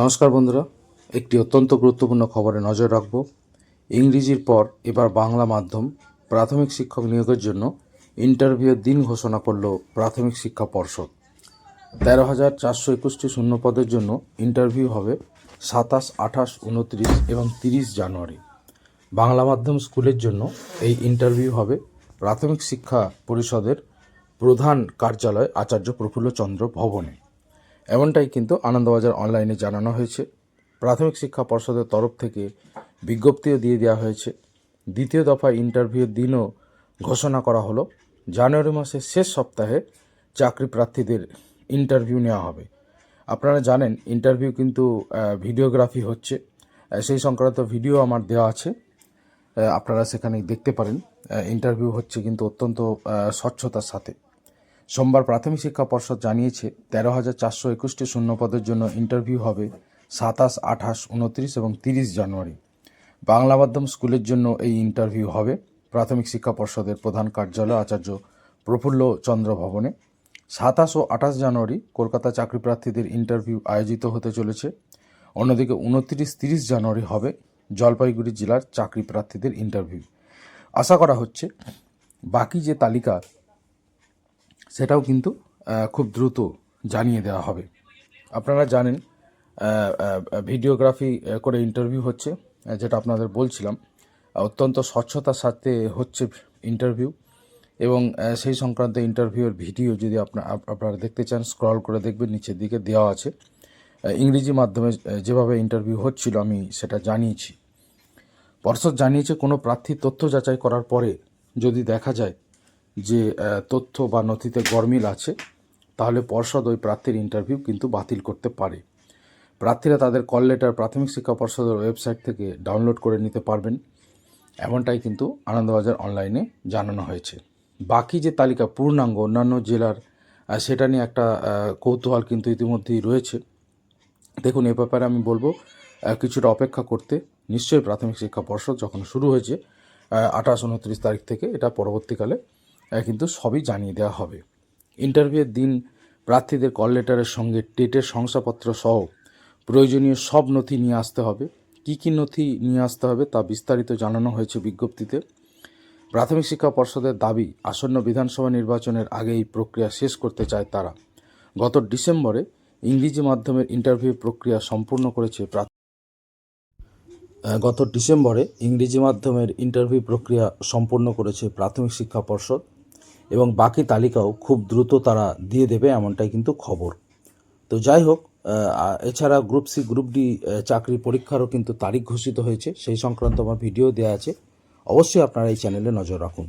নমস্কার বন্ধুরা, একটি অত্যন্ত গুরুত্বপূর্ণ খবরে নজর রাখব। ইংরেজির পর এবার বাংলা মাধ্যম প্রাথমিক শিক্ষক নিয়োগের জন্য ইন্টারভিউয়ের দিন ঘোষণা করল প্রাথমিক শিক্ষা পর্ষদ। তেরো হাজার চারশো একুশটি শূন্য পদের জন্য ইন্টারভিউ হবে সাতাশ, আঠাশ, উনত্রিশ এবং তিরিশ জানুয়ারি। বাংলা মাধ্যম স্কুলের জন্য এই ইন্টারভিউ হবে প্রাথমিক শিক্ষা পরিষদের প্রধান কার্যালয় আচার্য প্রফুল্লচন্দ্র ভবনে। এমনটাই কিন্তু আনন্দবাজার অনলাইনে জানানো হয়েছে। প্রাথমিক শিক্ষা পর্ষদের তরফ থেকে বিজ্ঞপ্তিও দিয়ে দেওয়া হয়েছে। দ্বিতীয় দফায় ইন্টারভিউর দিনও ঘোষণা করা হলো। জানুয়ারি মাসের শেষ সপ্তাহে চাকরি প্রার্থীদের ইন্টারভিউ নেওয়া হবে। আপনারা জানেন, ইন্টারভিউ কিন্তু ভিডিওগ্রাফি হচ্ছে। সেই সংক্রান্ত ভিডিও আমার দেওয়া আছে। আপনারা সেখানে দেখতে পারেন। ইন্টারভিউ হচ্ছে কিন্তু অত্যন্ত স্বচ্ছতার সাথে। সোমবার প্রাথমিক শিক্ষা পর্ষদ জানিয়েছে, তেরো হাজার চারশো একুশটি শূন্যপদের জন্য ইন্টারভিউ হবে সাতাশ, আঠাশ, উনত্রিশ এবং তিরিশ জানুয়ারি। বাংলা মাধ্যম স্কুলের জন্য এই ইন্টারভিউ হবে। প্রাথমিক শিক্ষা পর্ষদের প্রধান কার্যালয় আচার্য প্রফুল্ল চন্দ্র ভবনে। সাতাশ ও আঠাশ জানুয়ারি কলকাতা চাকরি প্রার্থীদের ইন্টারভিউ আয়োজিত হতে চলেছে। অন্যদিকে উনত্রিশ, তিরিশ জানুয়ারি হবে জলপাইগুড়ি জেলার চাকরি প্রার্থীদের ইন্টারভিউ আশা করা হচ্ছে, বাকি যে তালিকা সেটাও কিন্তু খুব দ্রুত জানিয়ে দেওয়া হবে। আপনারা জানেন ভিডিওগ্রাফি করে ইন্টারভিউ হচ্ছে যেটা আপনাদের বলছিলাম। অত্যন্ত স্বচ্ছতার সাথে হচ্ছে ইন্টারভিউ এবং সেই সংক্রান্ত ইন্টারভিউয়ের ভিডিও যদি আপনার আপনারা দেখতে চান স্ক্রল করে দেখবেন, নিচের দিকে দেওয়া আছে। ইংরেজি মাধ্যমে যেভাবে ইন্টারভিউ হচ্ছিল, আমি সেটা জানিয়েছি। পর্ষদ জানিয়েছে, কোনো প্রার্থীর তথ্য যাচাই করার পরে যদি দেখা যায় যে তথ্য বা নথিতে গরমিল আছে, তাহলে পর্ষদ ওই প্রার্থীর ইন্টারভিউ কিন্তু বাতিল করতে পারে। প্রার্থীরা তাদের কল লেটার প্রাথমিক শিক্ষা পর্ষদের ওয়েবসাইট থেকে ডাউনলোড করে নিতে পারবেন। এমনটাই কিন্তু আনন্দবাজার অনলাইনে জানানো হয়েছে। বাকি যে তালিকা, পূর্ণাঙ্গ অন্যান্য জেলার সেটা নিয়ে একটা কৌতূহল কিন্তু ইতিমধ্যেই রয়েছে। দেখুন, এ ব্যাপারে আমি বলব কিছুটা অপেক্ষা করতে। নিশ্চয়ই প্রাথমিক শিক্ষা পর্ষদ যখন শুরু হয়েছে আঠাশ, উনত্রিশ তারিখ থেকে এটা পরবর্তীকালে কিন্তু সবই জানিয়ে দেওয়া হবে। ইন্টারভিউয়ের দিন প্রার্থীদের কল লেটারের সঙ্গে টেটের শংসাপত্র সহ প্রয়োজনীয় সব নথি নিয়ে আসতে হবে। কী কী নথি নিয়ে আসতে হবে তা বিস্তারিত জানানো হয়েছে বিজ্ঞপ্তিতে। প্রাথমিক শিক্ষা পর্ষদের দাবি, আসন্ন বিধানসভা নির্বাচনের আগে এই প্রক্রিয়া শেষ করতে চায় তারা। গত ডিসেম্বরে ইংরেজি মাধ্যমের ইন্টারভিউ প্রক্রিয়া সম্পূর্ণ করেছে গত ডিসেম্বরে ইংরেজি মাধ্যমের ইন্টারভিউ প্রক্রিয়া সম্পূর্ণ করেছে প্রাথমিক শিক্ষা পর্ষদ। এবং বাকি তালিকাও খুব দ্রুত তারা দিয়ে দেবে এমনটাই কিন্তু খবর। তো যাই হোক এছাড়া গ্রুপ সি, গ্রুপ ডি চাকরি পরীক্ষারও কিন্তু তারিখ ঘোষিত হয়েছে। সেই সংক্রান্ত আমার ভিডিও দেওয়া আছে। অবশ্যই আপনারা এই চ্যানেলে নজর রাখুন।